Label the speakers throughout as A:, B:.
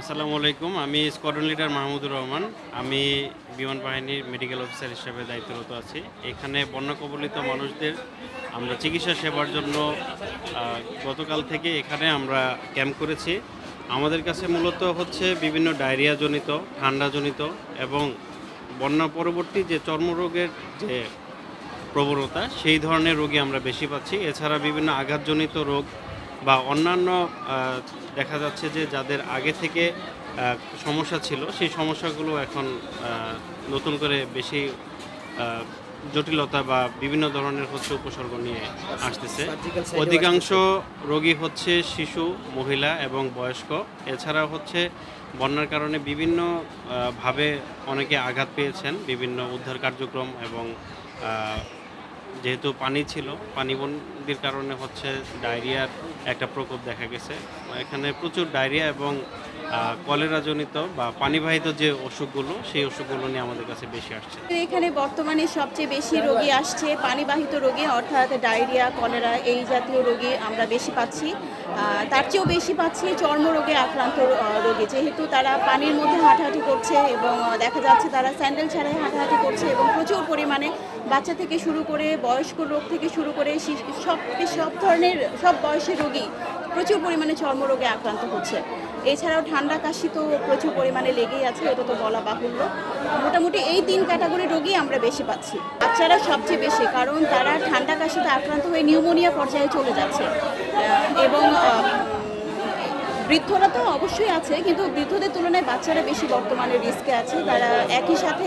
A: আসসালামু আলাইকুম, আমি স্কোয়াড্রন লিডার মাহমুদুর রহমান। আমি বিমান বাহিনীর মেডিকেল অফিসার হিসেবে দায়িত্বরত আছি। এখানে বন্যা কবলিত মানুষদের আমরা চিকিৎসা সেবার জন্য গতকাল থেকে এখানে আমরা ক্যাম্প করেছি। আমাদের কাছে মূলত হচ্ছে বিভিন্ন ডায়রিয়াজনিত, ঠান্ডাজনিত এবং বন্যা পরবর্তী যে চর্মরোগের যে প্রবণতা, সেই ধরনের রোগী আমরা বেশি পাচ্ছি। এছাড়া বিভিন্ন আঘাতজনিত রোগ বা অন্যান্য দেখা যাচ্ছে যে যাদের আগে থেকে সমস্যা ছিল সেই সমস্যাগুলো এখন নতুন করে বেশি জটিলতা বা বিভিন্ন ধরনের হচ্ছে উপসর্গ নিয়ে আসতেছে। অধিকাংশ রোগী হচ্ছে শিশু মহিলা এবং বয়স্ক। এছাড়া হচ্ছে বন্যার কারণে বিভিন্ন ভাবে অনেকে আঘাত পেয়েছেন বিভিন্ন উদ্ধার কার্যক্রম এবং যেহেতু পানি ছিল, পানি পানিবন্দির কারণে হচ্ছে ডায়রিয়ার একটা প্রকোপ দেখা গেছে। এখানে প্রচুর ডায়রিয়া এবং কলেরাজনিত বা পানিবাহিত যে অসুখগুলো, সেই অসুখগুলো নিয়ে আমাদের কাছে বেশি আসছে।
B: এখানে বর্তমানে সবচেয়ে বেশি রোগী আসছে পানিবাহিত রোগী, অর্থাৎ ডায়রিয়া, কলেরা, এই জাতীয় রোগী আমরা বেশি পাচ্ছি। তার চেয়েও বেশি পাচ্ছি চর্মরোগে আক্রান্ত রোগী। যেহেতু তারা পানির মধ্যে হাঁটাহাঁটি করছে এবং দেখা যাচ্ছে তারা স্যান্ডেল ছাড়াই হাঁটাহাঁটি করছে এবং প্রচুর পরিমাণে বাচ্চা থেকে শুরু করে, বয়স্ক রোগ থেকে শুরু করে সব সব ধরনের, সব বয়সের রোগী প্রচুর পরিমাণে চর্মরোগে আক্রান্ত হচ্ছে। এছাড়াও ঠান্ডা কাশি তো প্রচুর পরিমাণে লেগেই আছে, এটা তো বলা বাহুল্য। মোটামুটি এই তিন ক্যাটাগরি রোগী আমরা বেশি পাচ্ছি। বাচ্চারা সবচেয়ে বেশি, কারণ তারা ঠান্ডা কাশিতে আক্রান্ত হয়ে নিউমোনিয়া পর্যায়ে চলে যাচ্ছে। এবং বৃদ্ধরা তো অবশ্যই আছে, কিন্তু বৃদ্ধদের তুলনায় বাচ্চারা বেশি বর্তমানে রিস্কে আছে। তারা একই সাথে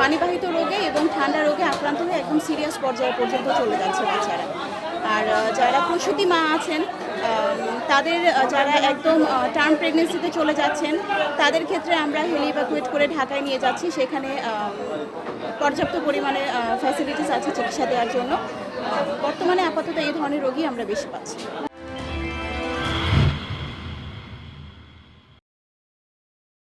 B: পানিবাহিত রোগে এবং ঠান্ডা রোগে আক্রান্ত হয়ে একদম সিরিয়াস পর্যায়ে পর্যন্ত চলে যাচ্ছে বাচ্চারা। আর যারা প্রসূতি মা আছেন তাদের যারা একদম টার্ম প্রেগনেন্সিতে চলে যাচ্ছেন, তাদের ক্ষেত্রে আমরা হেলি ইভাকুয়েট করে ঢাকায় নিয়ে যাচ্ছি। সেখানে পর্যাপ্ত পরিমাণে ফ্যাসিলিটিস আছে চিকিৎসা দেওয়ার জন্য। বর্তমানে আপাতত এই ধরনের রোগী আমরা বেশি পাচ্ছি।